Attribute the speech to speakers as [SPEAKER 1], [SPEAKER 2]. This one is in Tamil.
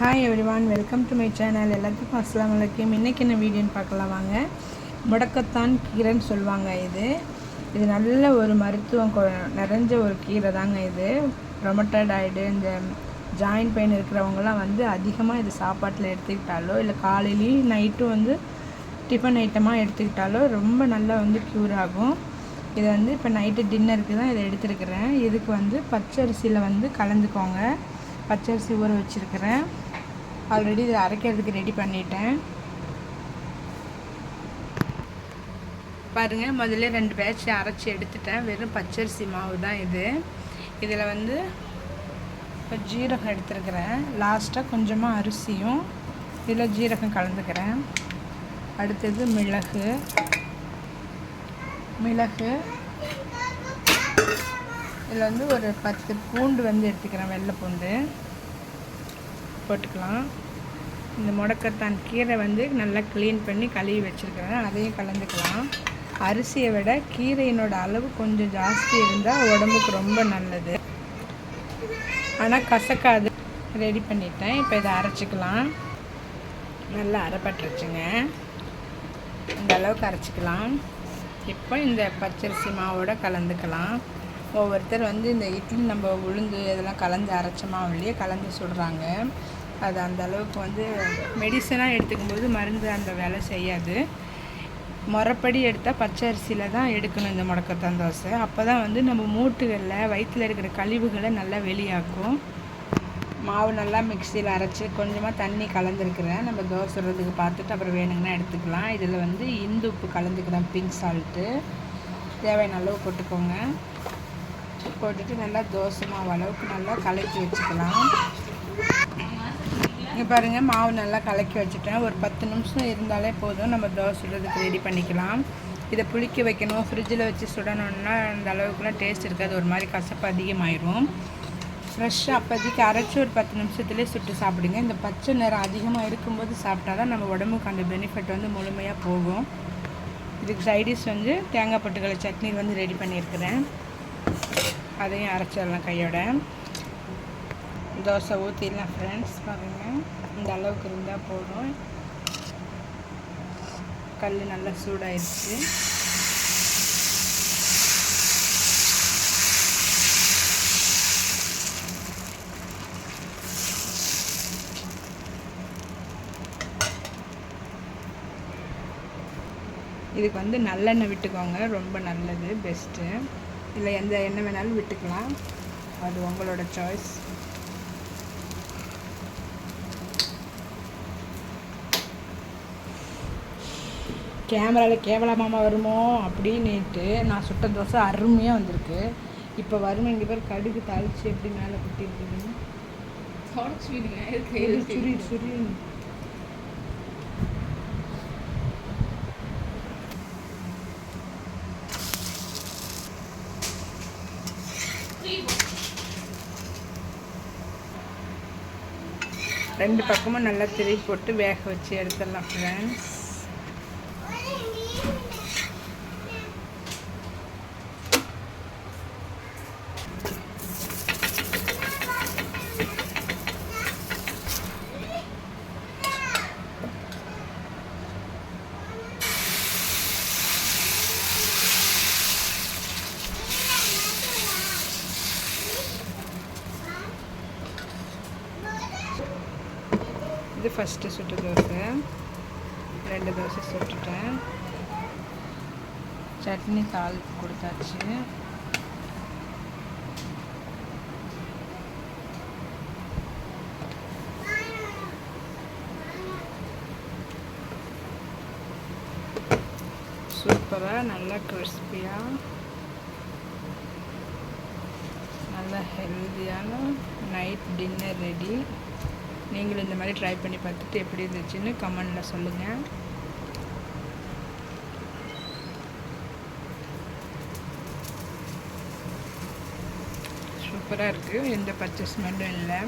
[SPEAKER 1] Hi everyone welcome to my channel எல்லாத்துக்கும் அஸ்லாம் வலைக்கும் இன்றைக்கி என்ன வீடியோன்னு பார்க்கலாம் வாங்க. முடக்கத்தான் கீரைன்னு சொல்லுவாங்க இது. இது நல்ல ஒரு மருத்துவம் கொ- நிறைஞ்ச ஒரு கீரை தாங்க இது. ரொமட்டட் ஆகிடு இந்த ஜாயின்ட் பெயின் இருக்கிறவங்கலாம் வந்து அதிகமாக இது சாப்பாட்டில் எடுத்துக்கிட்டாலோ இல்லை காலையிலையும் நைட்டும் வந்து டிஃபன் ஐட்டமாக எடுத்துக்கிட்டாலோ ரொம்ப நல்லா வந்து க்யூர் ஆகும். இதை வந்து இப்போ நைட்டு டின்னருக்கு தான் இதை எடுத்துருக்கிறேன். இதுக்கு வந்து பச்சரிசியில் வந்து கலந்துக்கோங்க. பச்சரிசி ஊற வச்சுருக்கிறேன். ஆல்ரெடி இதை அரைக்கிறதுக்கு ரெடி பண்ணிட்டேன். பாருங்கள் முதல்ல ரெண்டு பேட்ச் அரைச்சி எடுத்துட்டேன். வெறும் பச்சரிசி மாவு தான் இது. இதில் வந்து இப்போ ஜீரகம் எடுத்துருக்கிறேன். லாஸ்ட்டாக கொஞ்சமாக அரிசியும் இதில் ஜீரகம் கலந்துக்கிறேன். அடுத்தது மிளகு. மிளகு. இதில் வந்து ஒரு பத்து பூண்டு வந்து எடுத்துக்கிறேன் வெள்ளை பூண்டு. போட்டுக்கலாம். இந்த முடக்கத்தான் கீரை வந்து நல்லா க்ளீன் பண்ணி கழுவி வச்சுருக்கிறேன். அதையும் கலந்துக்கலாம். அரிசியை விட கீரையினோட அளவு கொஞ்சம் ஜாஸ்தி இருந்தால் உடம்புக்கு ரொம்ப நல்லது. ஆனால் கசக்காது. ரெடி பண்ணிட்டேன். இப்போ இதை அரைச்சிக்கலாம். நல்லா அரைப்பட்டுருச்சுங்க இந்த அளவுக்கு அரைச்சிக்கலாம். இப்போ இந்த பச்சரிசி மாவோட கலந்துக்கலாம். ஒவ்வொருத்தர் வந்து இந்த இட்லி நம்ம உளுந்து இதெல்லாம் கலந்து அரைச்ச மாவுலேயே கலந்து சுடுறாங்க. அது அந்த அளவுக்கு வந்து மெடிசனாக எடுத்துக்கும்போது மருந்து அந்த வேலை செய்யாது. முறப்படி எடுத்தால் பச்சை அரிசியில் தான் எடுக்கணும் இந்த முடக்கத்தான் தோசை. அப்போ தான் வந்து நம்ம மூட்டுகளில் வயிற்றில் இருக்கிற கழிவுகளை நல்லா வெளியாக்கும். மாவு நல்லா மிக்சியில் அரைச்சி கொஞ்சமாக தண்ணி கலந்துருக்கிறேன். நம்ம தோசை சுடுறதுக்கு பார்த்துட்டு அப்புறம் வேணுங்கன்னா எடுத்துக்கலாம். இதில் வந்து இந்து உப்பு கலந்துக்கிறேன் பிங்க் சால்ட்டு தேவையான அளவு போட்டுக்கோங்க. போட்டுட்டு நல்லா தோசை மாவு அளவுக்கு நல்லா கலக்கி வச்சுக்கலாம். இங்கே பாருங்கள் மாவு நல்லா கலக்கி வச்சுட்டேன். ஒரு பத்து நிமிஷம் இருந்தாலே போதும். நம்ம தோசை சுடுறதுக்கு ரெடி பண்ணிக்கலாம். இதை புளிக்க வைக்கணும். ஃப்ரிட்ஜில் வச்சு சுடணும்னா அந்த அளவுக்குலாம் டேஸ்ட் இருக்காது. ஒரு மாதிரி கசப்பு அதிகமாயிரும். ஃப்ரெஷ்ஷாக அப்போதைக்கு அரைச்சி ஒரு பத்து நிமிஷத்துலேயே சுட்டு சாப்பிடுங்க. இந்த பச்சை நிறம் அதிகமாக இருக்கும்போது சாப்பிட்டா தான் நம்ம உடம்புக்கு அந்த பெனிஃபிட் வந்து முழுமையாக போகும். இதுக்கு சைடிஷ் வந்து தேங்காய் பொட்டுக்கடலை சட்னி வந்து ரெடி பண்ணியிருக்கிறேன். அதையும் அரைச்சிடலாம் கையோட. தோசை ஊற்றிடலாம் ஃப்ரெண்ட்ஸ் பாருங்கள் இந்த அளவுக்கு இருந்தால் போதும். கல் நல்லா சூடாயிருச்சு. இதுக்கு வந்து நல்லெண்ணெய் விட்டுக்கோங்க. ரொம்ப நல்லது பெஸ்ட்டு இல்லை எந்த எண்ணெய் வேணாலும் விட்டுக்கலாம். அது உங்களோட சாய்ஸ் கேமராவில் கேவலமாக வருமோ அப்படின்னுட்டு நான் சுட்ட தோசை அருமையாக வந்திருக்கு. இப்போ வறுமை இங்கே பேர் கடுகு தாளித்து எப்படி மேலே குட்டிருக்குதுன்னு சுரி சுரி ரெண்டு பக்கமும் நல்லா திருப்பி போட்டு வேக வச்சு எடுத்துடலாம் ஃப்ரெண்ட்ஸ் இது ஃபஸ்ட்டு சுட்டு தோசை ரெண்டு தோசை சுட்டுட்டேன். சட்னி தாள் கொடுத்தாச்சு. சூப்பராக நல்லா கிறிஸ்பியாக நல்லா ஹெல்த்தியான நைட் டின்னர் ரெடி நீங்களும் இந்த மாதிரி ட்ரை பண்ணி பார்த்துட்டு எப்படி இருந்துச்சுன்னு கமெண்டில் சொல்லுங்கள் சூப்பராக இருக்குது எந்த பர்ச்சேஸ்மெண்ட்டும் இல்லை.